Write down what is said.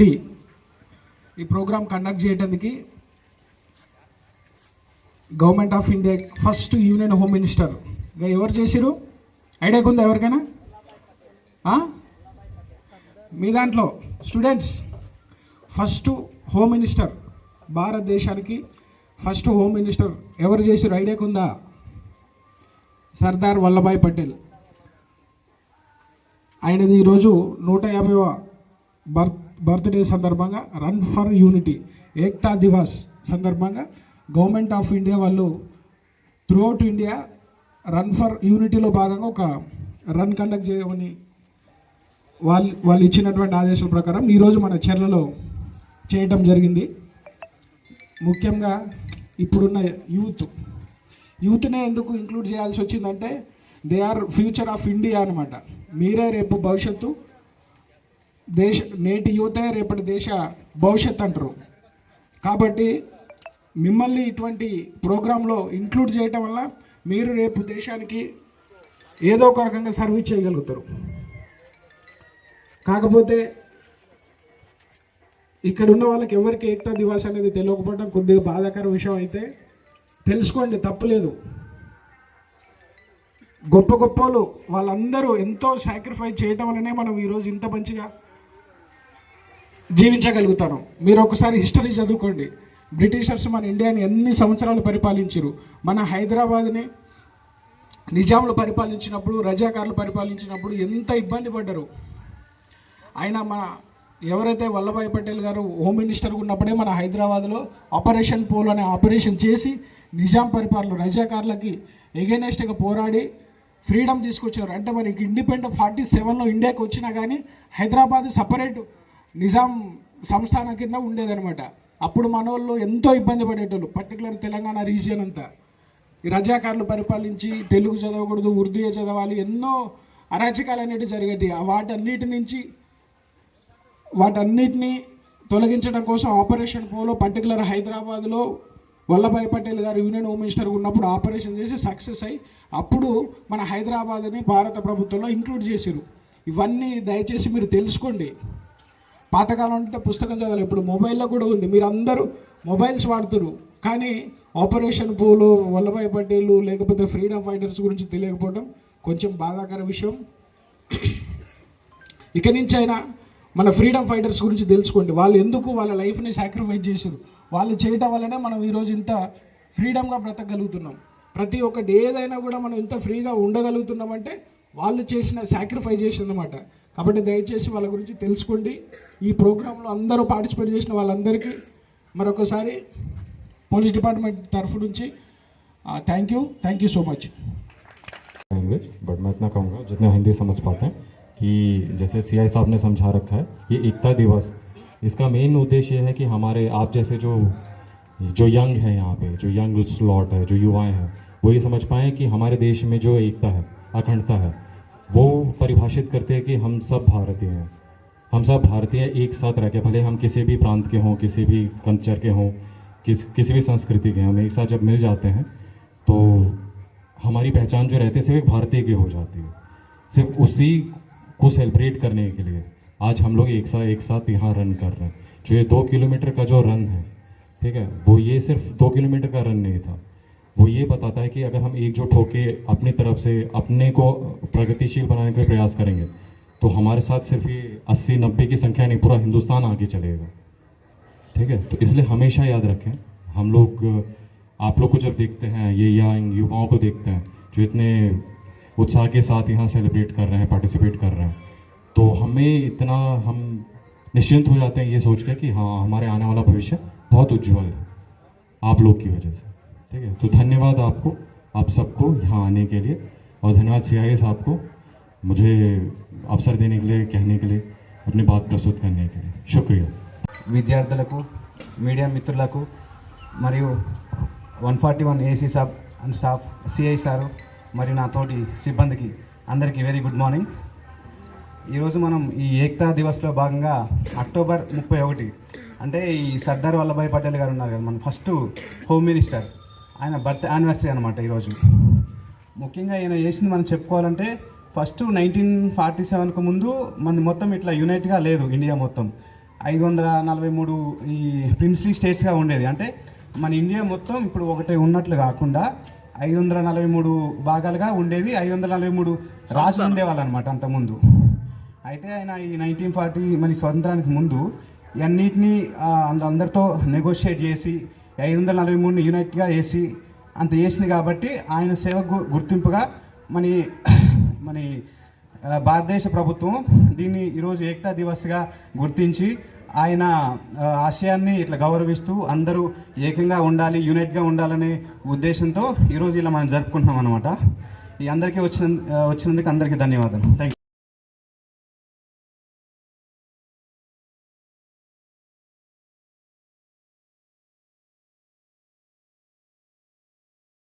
Unity ఈ programme conduct చేయడానికి government of India first union home minister. ఎవరు చేసిరు ఐడియా ఉందా ఎవరికైనా? మీ దాంట్లో స్టూడెంట్స్. First home minister. భారతదేశానికి ఫస్ట్ హోమ్ మినిస్టర్ ఎవరు చేసిరు ఐడియా ఉందా సర్దార్ వల్లభాయ్ పటేల్. ఆయనది ఈరోజు నూట యాభైవ బర్త్ బర్త్డే సందర్భంగా run for unity Ekta Divas సందర్భంగా గవర్నమెంట్ ఆఫ్ ఇండియా వాళ్ళు త్రూఅవుట్ ఇండియా రన్ ఫర్ యూనిటీలో భాగంగా ఒక రన్ కండక్ట్ చేయమని వాళ్ళు వాళ్ళు ఇచ్చినటువంటి ఆదేశం ప్రకారం ఈరోజు మన చర్లలో చేయటం జరిగింది. ముఖ్యంగా ఇప్పుడున్న యూత్. యూత్నే ఎందుకు ఇంక్లూడ్ చేయాల్సి వచ్చిందంటే they are future of India అనమాట మీరే రేపు భవిష్యత్తు దేశ నేటి యువతే రేపటి దేశ భవిష్యత్ అంటారు. కాబట్టి మిమ్మల్ని ఇటువంటి ప్రోగ్రాంలో ఇంక్లూడ్ చేయటం వల్ల మీరు రేపు దేశానికి ఏదో ఒక రకంగా సర్వీస్ చేయగలుగుతారు. కాకపోతే ఇక్కడ ఉన్న వాళ్ళకి ఎవరికి ఏకతా దివాస్ అనేది తెలియకపోవడం కొద్దిగా బాధాకర విషయం అయితే తెలుసుకోండి తప్పులేదు. గొప్ప గొప్పలు వాళ్ళందరూ ఎంతో సాక్రిఫైస్ చేయటం వల్లనే మనం ఈరోజు ఇంత మంచిగా జీవించగలుగుతాను మీరు ఒకసారి హిస్టరీ చదువుకోండి. బ్రిటిషర్స్ మన ఇండియాని ఎన్ని సంవత్సరాలు పరిపాలించారు మన హైదరాబాద్ని నిజాములు పరిపాలించినప్పుడు రజాకారులు పరిపాలించినప్పుడు ఎంత ఇబ్బంది పడ్డారు? ఆయన మన ఎవరైతే వల్లభాయ్ పటేల్ గారు హోమ్ మినిస్టర్ ఉన్నప్పుడే మన హైదరాబాద్లో ఆపరేషన్ పోల్ అనే ఆపరేషన్ చేసి నిజాం పరిపాలన రజాకారులకి ఎగెనెస్ట్గా పోరాడి ఫ్రీడమ్ తీసుకొచ్చారు. అంటే మనకి ఇండిపెండెంట్ ఫార్టీ సెవెన్లో ఇండియాకి వచ్చినా కానీ హైదరాబాద్ సపరేట్ నిజాం సంస్థానం కింద ఉండేదనమాట అప్పుడు మన వాళ్ళు ఎంతో ఇబ్బంది పడేటోళ్ళు పర్టికులర్ తెలంగాణ రీజియన్ అంతా. ఈ రజాకారులు పరిపాలించి తెలుగు చదవకూడదు ఉర్దూయే చదవాలి ఎన్నో అరాచకాలు అనేవి జరిగేది వాటన్నిటి నుంచి వాటన్నిటిని తొలగించడం కోసం ఆపరేషన్ పోలో పర్టికులర్ హైదరాబాద్లో Vallabhbhai Patel garu union home minister ఉన్నప్పుడు ఆపరేషన్ చేసి సక్సెస్ అయ్యి అప్పుడు మన హైదరాబాద్ని భారత ప్రభుత్వంలో ఇంక్లూడ్ చేశారు. ఇవన్నీ దయచేసి మీరు తెలుసుకోండి. పాతకాలం అంటే పుస్తకం చదవాలి. ఇప్పుడు మొబైల్లో కూడా ఉంది. మీరు అందరూ మొబైల్స్ వాడుతురు. కానీ ఆపరేషన్ పూలు వల్లభాయ్ పటేలు లేకపోతే ఫ్రీడమ్ ఫైటర్స్ గురించి తెలియకపోవడం కొంచెం బాధాకర విషయం. ఇక నుంచి అయినా మన ఫ్రీడమ్ ఫైటర్స్ గురించి తెలుసుకోండి. వాళ్ళు ఎందుకు వాళ్ళ లైఫ్ని సాక్రిఫైస్ చేశారు? వాళ్ళు చేయటం వల్లనే మనం ఈరోజు ఇంత ఫ్రీడమ్గా బ్రతకగలుగుతున్నాం. ప్రతి ఒక్కటి ఏదైనా కూడా మనం ఇంత ఫ్రీగా ఉండగలుగుతున్నామంటే వాళ్ళు చేసిన సాక్రిఫైస్ చేసిందన్నమాట. కాబట్టి దయచేసి వాళ్ళ గురించి తెలుసుకోండి ఈ ప్రోగ్రాంలో అందరూ పార్టిసిపేట్ చేసిన వాళ్ళందరికీ మరొకసారి పోలీస్ డిపార్ట్మెంట్ తరఫు నుంచి thank you thank you so much language but मैं इतना कहूँगा जितना हिंदी समझ पाते हैं कि जैसे सी आई साहब ने समझा रखा है ये एकता दिवस इसका मेन उद्देश्य ये है कि हमारे आप जैसे जो जो यंग है यहाँ पे जो यंग स्लॉट है जो युवाएं हैं वो ये समझ पाएँ कि हमारे देश में जो एकता है अखंडता है वो परिभाषित करते हैं कि हम सब भारतीय हैं। हम सब भारतीय एक साथ रह के, भले हम किसी भी प्रांत के हों, किसी भी कल्चर के हों, किस, किसी भी संस्कृति के हम एक साथ जब मिल जाते हैं तो हमारी पहचान जो रहती है सिर्फ़ एक भारतीय की हो जाती है। सिर्फ़ उसी को सेलिब्रेट करने के लिए आज हम लोग एक साथ एक साथ यहाँ रन कर रहे हैं। जो ये दो किलोमीटर का जो रन है, ठीक है, वो ये सिर्फ़ दो किलोमीटर का रन नहीं था। वो ये बताता है कि अगर हम एकजुट होकर अपनी तरफ़ से अपने को प्रगतिशील बनाने का प्रयास करेंगे तो हमारे साथ सिर्फ़ ये अस्सी नब्बे की संख्या नहीं, पूरा हिंदुस्तान आगे चलेगा। ठीक है? तो इसलिए हमेशा याद रखें, हम लोग, आप लोग को जब देखते हैं, ये यंग युवाओं को देखते हैं, जो इतने उत्साह के साथ यहाँ सेलिब्रेट कर रहे हैं, पार्टिसिपेट कर रहे हैं तो हमें इतना हम निश्चिंत हो जाते हैं ये सोच के कि हाँ हमारे आने वाला भविष्य बहुत उज्जवल है, आप लोग की वजह से। ठीक है तो धन्यवाद आपको आप सबको यहाँ आने के लिए और धन्यवाद सी साहब को मुझे अवसर देने के लिए कहने के लिए अपनी बात प्रस्तुत करने के लिए शुक्रिया విద్యార్థులకు మీడియా మిత్రులకు మరియు one forty one AC Saab and staff CI sir మరియు నా తోటి సిబ్బందికి అందరికీ వెరీ గుడ్ మార్నింగ్ ఈరోజు మనం ఈ ఏక్తా దివస్లో భాగంగా అక్టోబర్ ముప్పై ఒకటి అంటే ఈ సర్దార్ వల్లభాయ్ పటేల్ గారు ఉన్నారు కదా మన ఫస్ట్ హోమ్ మినిస్టర్ ఆయన బర్త్ యానివర్సరీ అనమాట ఈరోజు ముఖ్యంగా ఈయన చేసింది మనం చెప్పుకోవాలంటే ఫస్ట్ నైన్టీన్ ఫార్టీ సెవెన్కు ముందు మన మొత్తం ఇట్లా యునైట్గా లేదు ఇండియా మొత్తం. ఐదు వందల నలభై మూడు ఈ ప్రిన్స్లీ స్టేట్స్గా ఉండేది. అంటే మన ఇండియా మొత్తం ఇప్పుడు ఒకటే ఉన్నట్లు కాకుండా ఐదు వందల నలభై మూడు భాగాలుగా ఉండేది. ఐదు వందల నలభై మూడు రాజులు ఉండేవాళ్ళు అనమాట అంతకుముందు. అయితే ఆయన ఈ నైన్టీన్ ఫార్టీ మన స్వతంత్రానికి ముందు ఇవన్నిటిని అందరితో నెగోషియేట్ చేసి ఐదు వందల నలభై మూడుని యూనిట్గా వేసి అంత చేసింది కాబట్టి ఆయన సేవకు గుర్తింపుగా మన మన భారతదేశ ప్రభుత్వం దీన్ని ఈరోజు ఏకతా దివస్గా గుర్తించి ఆయన ఆశయాన్ని ఇట్లా గౌరవిస్తూ అందరూ ఏకంగా ఉండాలి యూనిట్గా ఉండాలనే ఉద్దేశంతో ఈరోజు ఇలా మనం జరుపుకుంటున్నాం అనమాట ఈ అందరికీ వచ్చిన వచ్చినందుకు అందరికీ ధన్యవాదాలు. థ్యాంక్